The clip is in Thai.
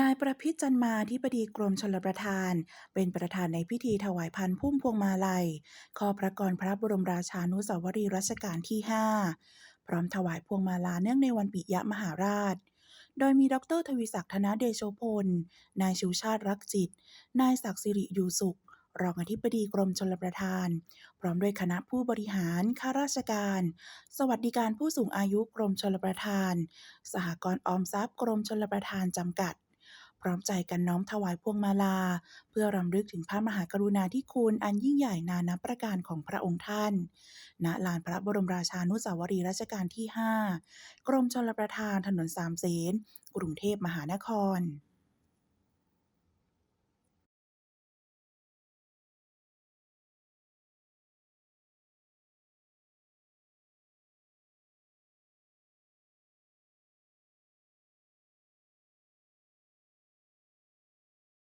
นายประพิษจันมาที่ปดีกรมชลประทาน เป็นประธานในพิธีถวายพันพุ่มพวงมาลัยขอพระกรพระบรมราชานุสาวรีย์รัชกาลที่ 5 พร้อมถวายพวงมาลาเนื่องในวันปิยมหาราช โดยมีดรทวีศักดิ์ธนเดโชพล นายชูชาติรักจิต นายศักดิ์สิริอยู่สุข รองอธิบดีกรมชลประทาน พร้อมด้วยคณะผู้บริหารข้าราชการ สวัสดิการผู้สูงอายุกรมชลประทาน สหกรณ์ออมทรัพย์กรมชลประทานจำกัด พร้อมใจกันน้อมถวายพวงมาลา เพื่อรำลึกถึงพระมหากรุณาธิคุณอันยิ่งใหญ่นานับประการของพระองค์ท่าน ณ ลานพระบรมราชานุสาวรีย์รัชกาลที่ 5 กรมชลประทานถนนสามเสนกรุงเทพมหานคร